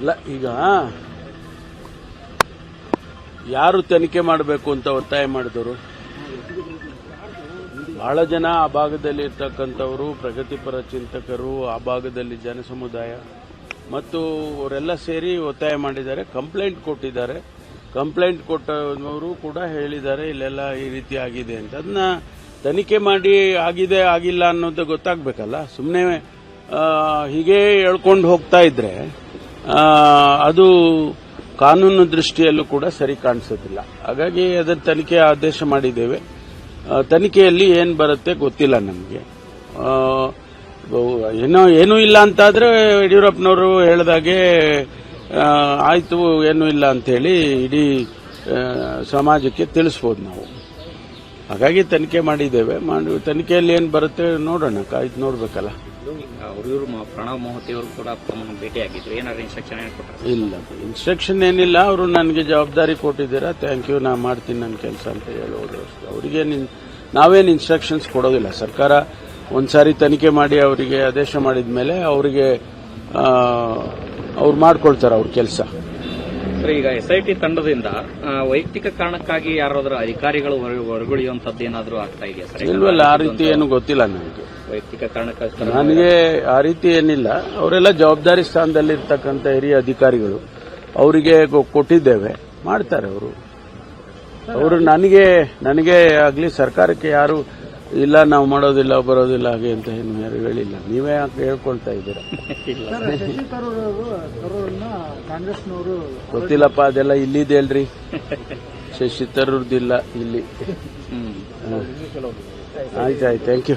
ಇಲ್ಲ, ಈಗ ಯಾರು ತನಿಖೆ ಮಾಡಬೇಕು ಅಂತ ಒತ್ತಾಯ ಮಾಡಿದವರು? ಬಹಳ ಜನ ಆ ಭಾಗದಲ್ಲಿ ಇರ್ತಕ್ಕಂಥವರು, ಪ್ರಗತಿಪರ ಚಿಂತಕರು, ಆ ಭಾಗದಲ್ಲಿ ಜನಸಮುದಾಯ ಮತ್ತು ಅವರೆಲ್ಲ ಸೇರಿ ಒತ್ತಾಯ ಮಾಡಿದ್ದಾರೆ, ಕಂಪ್ಲೇಂಟ್ ಕೊಟ್ಟಿದ್ದಾರೆ. ಕಂಪ್ಲೇಂಟ್ ಕೊಟ್ಟವರು ಕೂಡ ಹೇಳಿದ್ದಾರೆ, ಇಲ್ಲೆಲ್ಲ ಈ ರೀತಿ ಆಗಿದೆ ಅಂತ. ಅದನ್ನ ತನಿಖೆ ಮಾಡಿ ಆಗಿದೆ, ಆಗಿಲ್ಲ ಅನ್ನೋದು ಗೊತ್ತಾಗಬೇಕಲ್ಲ? ಸುಮ್ಮನೆ ಹೀಗೆ ಹೇಳ್ಕೊಂಡು ಹೋಗ್ತಾ ಇದ್ರೆ ಅದು ಕಾನೂನು ದೃಷ್ಟಿಯಲ್ಲೂ ಕೂಡ ಸರಿ ಕಾಣಿಸೋದಿಲ್ಲ. ಹಾಗಾಗಿ ಅದರ ತನಿಖೆ ಆದೇಶ ಮಾಡಿದ್ದೇವೆ. ತನಿಖೆಯಲ್ಲಿ ಏನು ಬರುತ್ತೆ ಗೊತ್ತಿಲ್ಲ ನಮಗೆ. ಏನೋ, ಏನೂ ಇಲ್ಲ ಅಂತಾದರೆ ಯಡಿಯೂರಪ್ಪನವರು ಹೇಳಿದಾಗೆ ಆಯಿತು, ಏನೂ ಇಲ್ಲ ಅಂತೇಳಿ ಇಡೀ ಸಮಾಜಕ್ಕೆ ತಿಳಿಸ್ಬೋದು ನಾವು. ಹಾಗಾಗಿ ತನಿಖೆ ಮಾಡಿದ್ದೇವೆ. ಮಾಡಿ, ತನಿಖೆಯಲ್ಲಿ ಏನು ಬರುತ್ತೆ ನೋಡೋಣ ಕಾಯ್ದು ನೋಡ್ಬೇಕಲ್ಲ. ಅವರು ಪ್ರಣವ್ ಮೋಹತಿ ಅವರು ಕೂಡ ತಮ್ಮನ್ನು ಭೇಟಿಯಾಗಿದ್ರು. ಏನಾದ್ರು ಇನ್ಸ್ಟ್ರಕ್ಷನ್ ಕೊಟ್ಟರು ಇಲ್ಲ ಇನ್ಸ್ಟ್ರಕ್ಷನ್ ಏನಿಲ್ಲ. ಅವರು ನನಗೆ ಜವಾಬ್ದಾರಿ ಕೊಟ್ಟಿದ್ದೀರಾ ಥ್ಯಾಂಕ್ ಯು ನಾ ಮಾಡ್ತೀನಿ ನನ್ನ ಕೆಲಸ ಅಂತ ಹೇಳೋದು ಅವರಿಗೆ ನಾವೇನು ಇನ್ಸ್ಟ್ರಕ್ಷನ್ಸ್ ಕೊಡೋದಿಲ್ಲ. ಸರ್ಕಾರ ಒಂದ್ಸಾರಿ ತನಿಖೆ ಮಾಡಿ ಅವರಿಗೆ ಆದೇಶ ಮಾಡಿದ ಮೇಲೆ ಅವರಿಗೆ ಅವ್ರು ಮಾಡ್ಕೊಳ್ತಾರೆ ಅವ್ರ ಕೆಲಸ. ಸರ್ ಈಗ ಎಸ್ ಐ ಟಿ ತಂಡದಿಂದ ವೈಯಕ್ತಿಕ ಕಾರಣಕ್ಕಾಗಿ ಯಾರಾದ್ರೂ ಅಧಿಕಾರಿಗಳು ಹೊರ- ಹೊರಗುಳಿಯುವಂತದ್ದು ಏನಾದರೂ ಆಗ್ತಾ ಇದೆಯಾ ಸರ್? ಇಲ್ವಲ್ಲ ಆ ರೀತಿ ಏನು ಗೊತ್ತಿಲ್ಲ ನನಗೆ. ವೈಯಕ್ತಿಕ ಕಾರಣಕ್ಕಾಗಿ ನನಗೆ ಆ ರೀತಿ ಏನಿಲ್ಲ. ಅವರೆಲ್ಲ ಜವಾಬ್ದಾರಿ ಸ್ಥಾನದಲ್ಲಿರ್ತಕ್ಕಂಥ ಹಿರಿಯ ಅಧಿಕಾರಿಗಳು ಅವರಿಗೆ ಕೊಟ್ಟಿದ್ದೇವೆ. ಮಾಡ್ತಾರೆ ಅವರು. ಅವರು ನನಗೆ ನನಗೆ ಆಗಲಿ ಸರ್ಕಾರಕ್ಕೆ ಯಾರು ಇಲ್ಲ ನಾವು ಮಾಡೋದಿಲ್ಲ ಬರೋದಿಲ್ಲ ಹಾಗೆ ಅಂತ ಏನು ಯಾರು ಹೇಳಿಲ್ಲ. ನೀವೇ ಯಾಕೆ ಹೇಳ್ಕೊಳ್ತಾ ಇದ್ದೀರಾ? ಗೊತ್ತಿಲ್ಲಪ್ಪ ಅದೆಲ್ಲ ಇಲ್ಲಿದೆ ಹೇಳ್ರಿ ಶಶಿ ತರೂರ್ದಿಲ್ಲ ಇಲ್ಲಿ. ಆಯ್ತಾಯ್ತು ಥ್ಯಾಂಕ್ ಯು